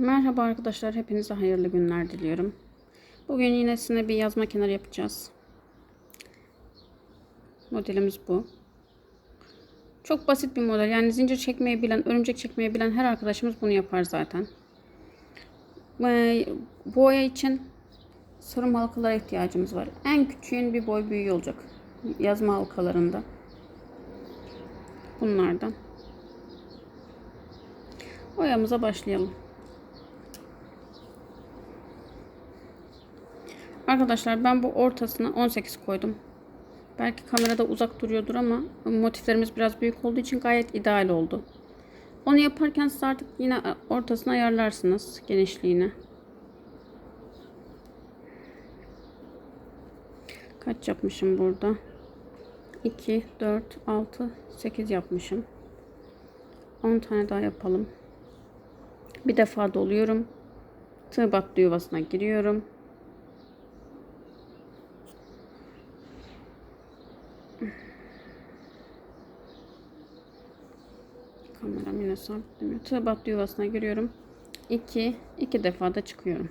Merhaba arkadaşlar, hepinize hayırlı günler diliyorum. Bugün yine sizinle bir yazma kenarı yapacağız. Modelimiz bu. Çok basit bir model. Yani zincir çekmeyi bilen, örümcek çekmeyi bilen her arkadaşımız bunu yapar zaten. Ee, boya için sarım halkalara ihtiyacımız var. En küçüğün bir boy büyüğü olacak. Yazma halkalarında. Bunlardan. Boyamıza başlayalım. Arkadaşlar ben bu ortasına 18 koydum. Belki kamerada uzak duruyordur ama motiflerimiz biraz büyük olduğu için gayet ideal oldu. Onu yaparken siz artık yine ortasına ayarlarsınız genişliğini. Kaç yapmışım burada? 2, 4, 6, 8 yapmışım. 10 tane daha yapalım. Bir defa doluyorum. Tığ battı yuvasına giriyorum. Sabitlemiyor. Tığ battı yuvasına giriyorum. 2 2 defa da çıkıyorum.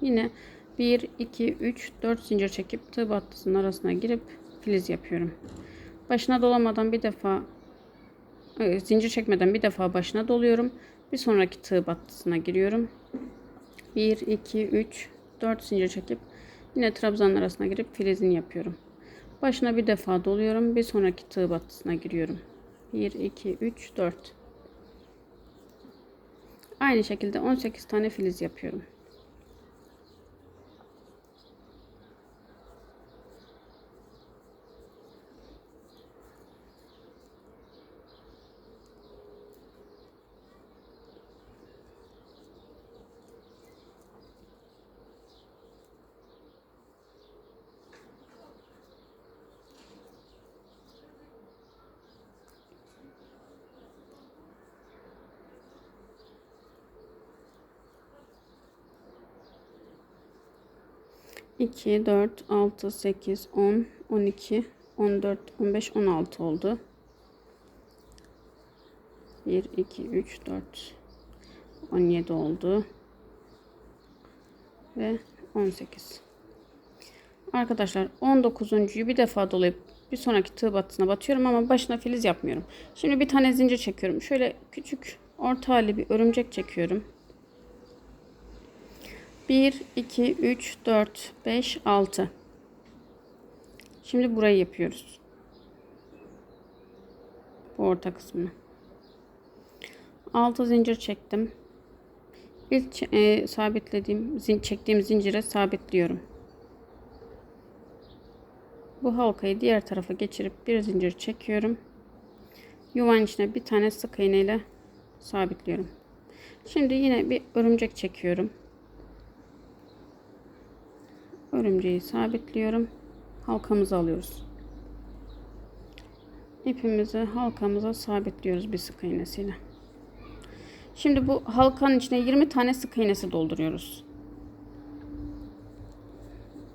Yine 1 2 3 4 zincir çekip tığ arasına girip filiz yapıyorum. Başına dolamadan bir defa e, zincir çekmeden bir defa başına doluyorum. Bir sonraki tığ battısına giriyorum. 1 2 3 4 zincir çekip yine trabzanın arasına girip filizini yapıyorum. Başına bir defa doluyorum. Bir sonraki tığ battısına giriyorum. 1 2 3 4 Aynı şekilde 18 tane filiz yapıyorum. İki, dört, altı, sekiz, on, on iki, on dört, on beş, on altı oldu. Bir, iki, üç, dört, on yedi oldu. Ve on sekiz. Arkadaşlar 19'uncuyu bir defa dolayıp bir sonraki tığ battısına batıyorum ama başına filiz yapmıyorum. Şimdi bir tane zincir çekiyorum. Şöyle küçük orta hali bir örümcek çekiyorum. 1 2 3 4 5 6 Şimdi burayı yapıyoruz. Bu orta kısmını. 6 zincir çektim. İlk e, sabitlediğim, zin, çektiğim zincire sabitliyorum. Bu halkayı diğer tarafa geçirip bir zincir çekiyorum. Yuvanın içine bir tane sık iğne ile sabitliyorum. Şimdi yine bir örümcek çekiyorum. Örümceği sabitliyorum. Halkamızı alıyoruz. İpimizi halkamıza sabitliyoruz bir sık iğnesiyle. Şimdi bu halkanın içine 20 tane sık iğnesi dolduruyoruz.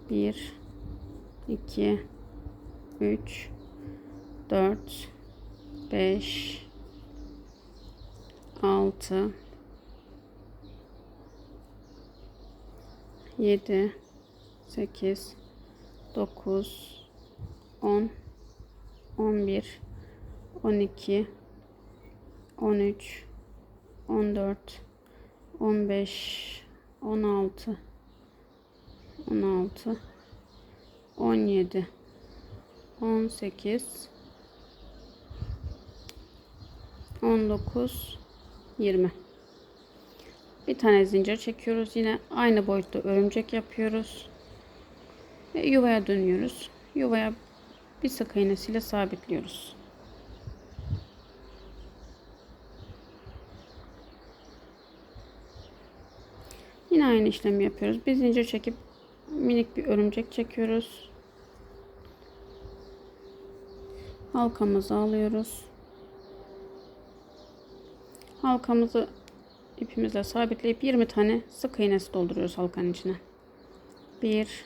1 2 3 4 5 6 7 8 9 10 11 12 13 14 15 16 16 17 18 19 20 bir tane zincir çekiyoruz yine. Aynı boyutta örümcek yapıyoruz ve yuvaya dönüyoruz yuvaya bir sık iğnesiyle sabitliyoruz yine aynı işlemi yapıyoruz bir zincir çekip minik bir örümcek çekiyoruz halkamızı alıyoruz. Halkamızı ipimizle sabitleyip 20 tane sık iğnesi dolduruyoruz halkanın içine. 1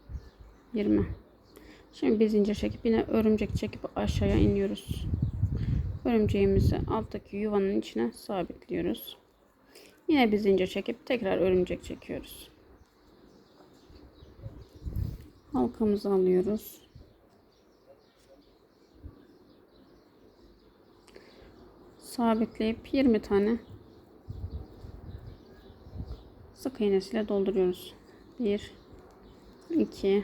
20 Şimdi bir zincir çekip yine örümcek çekip aşağıya iniyoruz. Örümceğimizi alttaki yuvanın içine sabitliyoruz. Yine bir zincir çekip tekrar örümcek çekiyoruz. Halkamızı alıyoruz. Sabitleyip 20 tane sık iğnesiyle dolduruyoruz. 1 2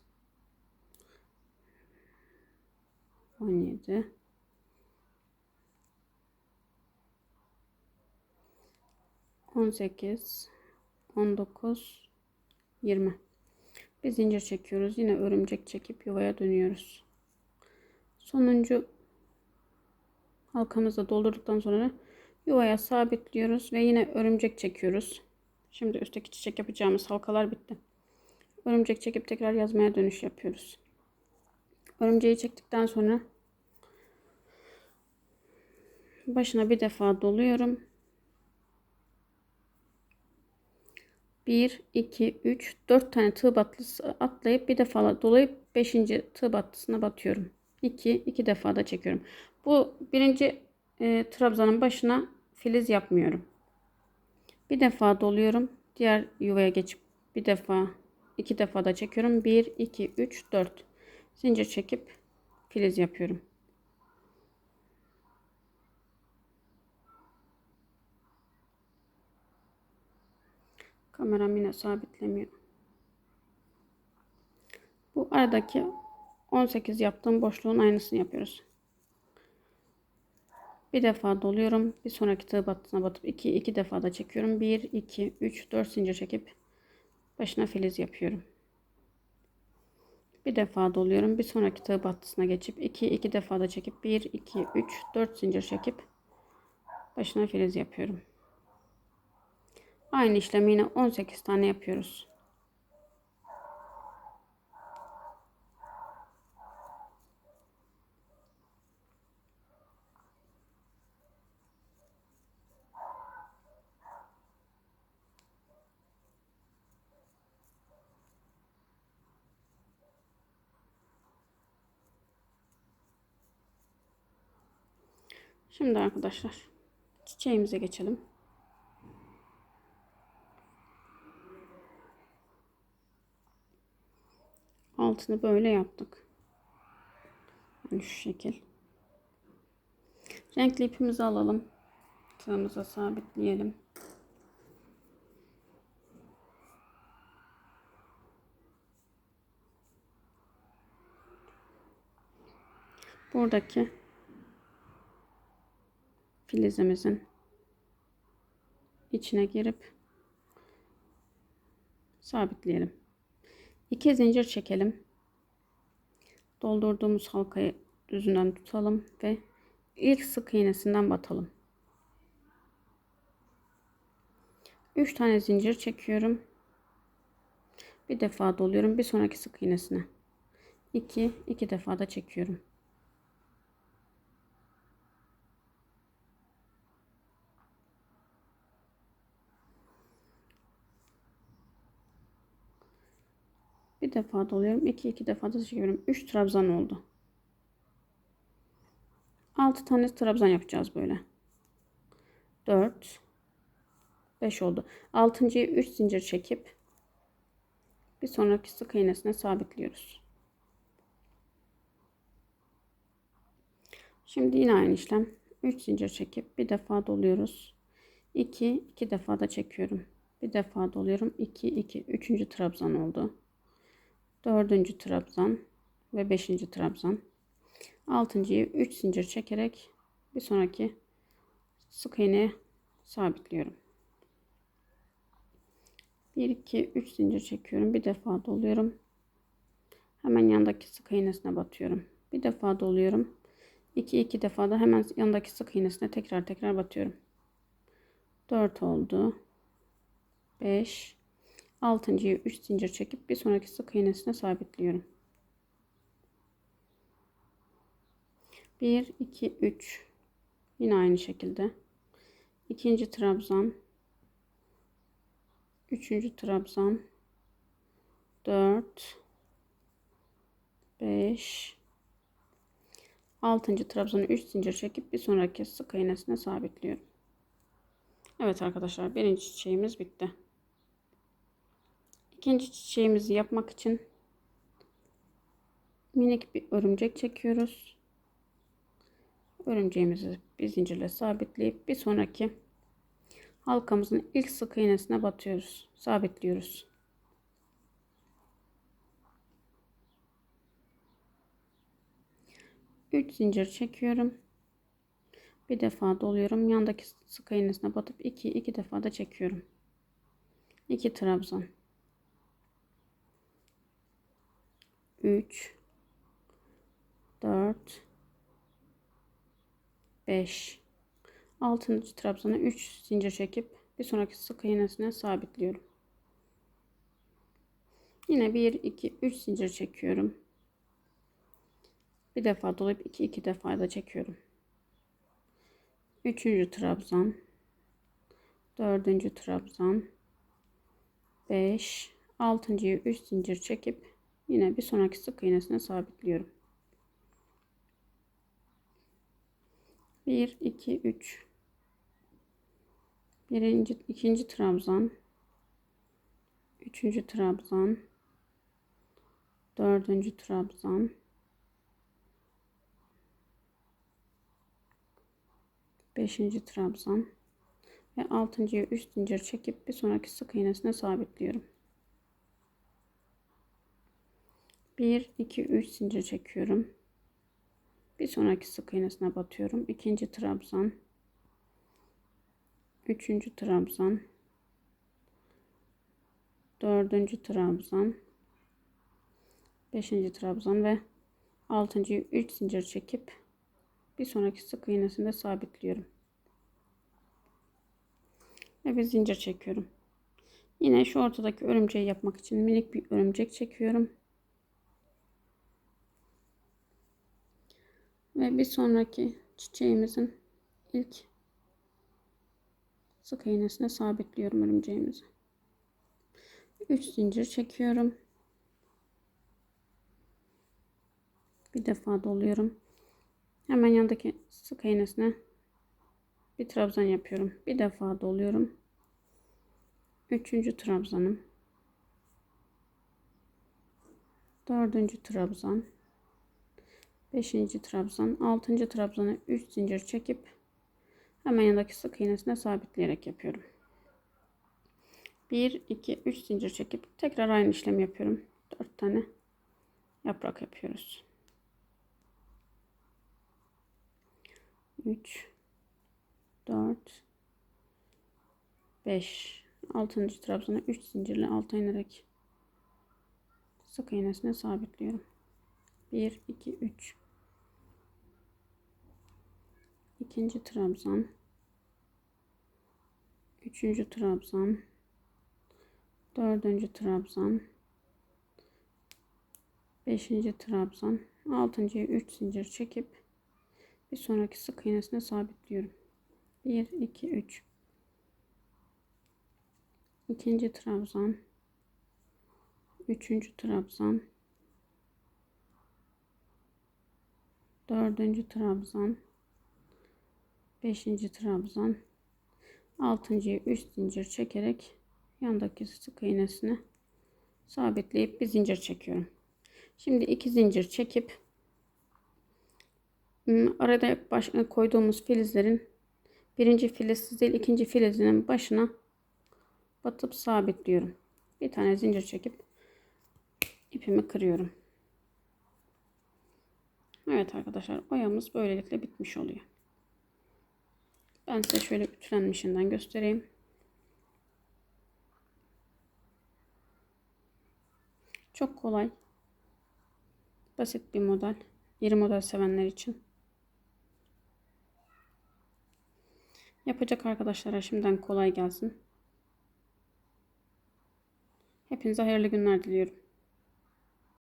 17 18 19 20 bir zincir çekiyoruz. Yine örümcek çekip yuvaya dönüyoruz. Sonuncu halkamızı doldurduktan sonra yuvaya sabitliyoruz ve yine örümcek çekiyoruz. Şimdi üstteki çiçek yapacağımız halkalar bitti. Örümcek çekip tekrar yazmaya dönüş yapıyoruz örümceği çektikten sonra başına bir defa doluyorum. 1 2 3 4 tane tığ battısı atlayıp bir defa dolayıp 5. tığ battısına batıyorum. 2 2 defa da çekiyorum. Bu birinci e, trabzanın başına filiz yapmıyorum. Bir defa doluyorum. Diğer yuvaya geçip bir defa iki defa da çekiyorum. 1 2 3 4 zincir çekip filiz yapıyorum Kameram yine sabitlemiyor. Bu aradaki 18 yaptığım boşluğun aynısını yapıyoruz. Bir defa doluyorum. Bir sonraki tığ battısına batıp 2 2 defa da çekiyorum. 1 2 3 4 zincir çekip başına filiz yapıyorum. Bir defa doluyorum. Bir sonraki tığ battısına geçip 2 2 defa da çekip 1 2 3 4 zincir çekip başına filiz yapıyorum. Aynı işlemi yine 18 tane yapıyoruz. Şimdi arkadaşlar çiçeğimize geçelim. altını böyle yaptık. Yani şu şekil. Renkli ipimizi alalım. Tığımıza sabitleyelim. Buradaki filizimizin içine girip sabitleyelim. 2 zincir çekelim. Doldurduğumuz halkayı düzünden tutalım ve ilk sık iğnesinden batalım. 3 tane zincir çekiyorum. Bir defa doluyorum. Bir sonraki sık iğnesine. 2 2 defa da çekiyorum. Bir defa doluyorum. 2 2 defa da çekiyorum. 3 trabzan oldu. 6 tane trabzan yapacağız böyle. 4 5 oldu. 6.yı 3 zincir çekip bir sonraki sık iğnesine sabitliyoruz. Şimdi yine aynı işlem. 3 zincir çekip bir defa doluyoruz. 2 2 defa da çekiyorum. Bir defa doluyorum. 2 2 3. trabzan oldu. Dördüncü trabzan ve beşinci trabzan. Altıncıyı 3 zincir çekerek bir sonraki sık iğneye sabitliyorum. 1 2 3 zincir çekiyorum. Bir defa doluyorum. Hemen yandaki sık iğnesine batıyorum. Bir defa doluyorum. 2 2 defa da hemen yandaki sık iğnesine tekrar tekrar batıyorum. 4 oldu. 5 altıncıyı 3 zincir çekip bir sonraki sık iğnesine sabitliyorum. 1 2 3 yine aynı şekilde ikinci trabzan üçüncü trabzan 4 5 altıncı trabzanı 3 zincir çekip bir sonraki sık iğnesine sabitliyorum. Evet arkadaşlar birinci çiçeğimiz bitti. İkinci çiçeğimizi yapmak için minik bir örümcek çekiyoruz. Örümceğimizi bir zincirle sabitleyip bir sonraki halkamızın ilk sık iğnesine batıyoruz. Sabitliyoruz. Üç zincir çekiyorum. Bir defa doluyorum. Yandaki sık iğnesine batıp iki iki defa da çekiyorum. 2 trabzan. 3 4 5 6. trabzana 3 zincir çekip bir sonraki sık iğnesine sabitliyorum. Yine 1 2 3 zincir çekiyorum. Bir defa dolayıp 2 2 defa da çekiyorum. 3. trabzan 4. trabzan 5 6.'yı 3 zincir çekip yine bir sonraki sık iğnesine sabitliyorum. 1 2 3 birinci ikinci trabzan. Üçüncü trabzan. Dördüncü trabzan. Beşinci trabzan. Ve altıncıya 3 zincir çekip bir sonraki sık iğnesine sabitliyorum. 1 2 3 zincir çekiyorum. Bir sonraki sık iğnesine batıyorum. İkinci trabzan. Üçüncü trabzan. Dördüncü trabzan. Beşinci trabzan ve altıncıyı 3 zincir çekip bir sonraki sık iğnesinde sabitliyorum. Ve bir zincir çekiyorum. Yine şu ortadaki örümceği yapmak için minik bir örümcek çekiyorum. Ve bir sonraki çiçeğimizin ilk sık iğnesine sabitliyorum örümceğimizi. 3 zincir çekiyorum. Bir defa doluyorum. Hemen yandaki sık iğnesine bir trabzan yapıyorum. Bir defa doluyorum. Üçüncü trabzanım. Dördüncü trabzan. Beşinci trabzan. Altıncı trabzanı 3 zincir çekip hemen yanındaki sık iğnesine sabitleyerek yapıyorum. 1 2 3 zincir çekip tekrar aynı işlemi yapıyorum. 4 tane yaprak yapıyoruz. 3 4 5 6. trabzana 3 zincirle alta inerek sık iğnesine sabitliyorum. 1 2 3 ikinci trabzan. Üçüncü trabzan. Dördüncü trabzan. Beşinci trabzan. Altıncıya 3 zincir çekip bir sonraki sık iğnesine sabitliyorum. 1 2 3 ikinci trabzan. Üçüncü trabzan. Dördüncü trabzan beşinci trabzan altıncıyı 3 zincir çekerek yandaki sık iğnesini sabitleyip bir zincir çekiyorum. Şimdi iki zincir çekip Hmm, arada baş, koyduğumuz filizlerin birinci filiz değil ikinci filizinin başına batıp sabitliyorum. Bir tane zincir çekip ipimi kırıyorum. Evet arkadaşlar oyamız böylelikle bitmiş oluyor. Ben size şöyle ütülenmişinden göstereyim. Çok kolay. Basit bir model. Yeni model sevenler için. Yapacak arkadaşlara şimdiden kolay gelsin. Hepinize hayırlı günler diliyorum.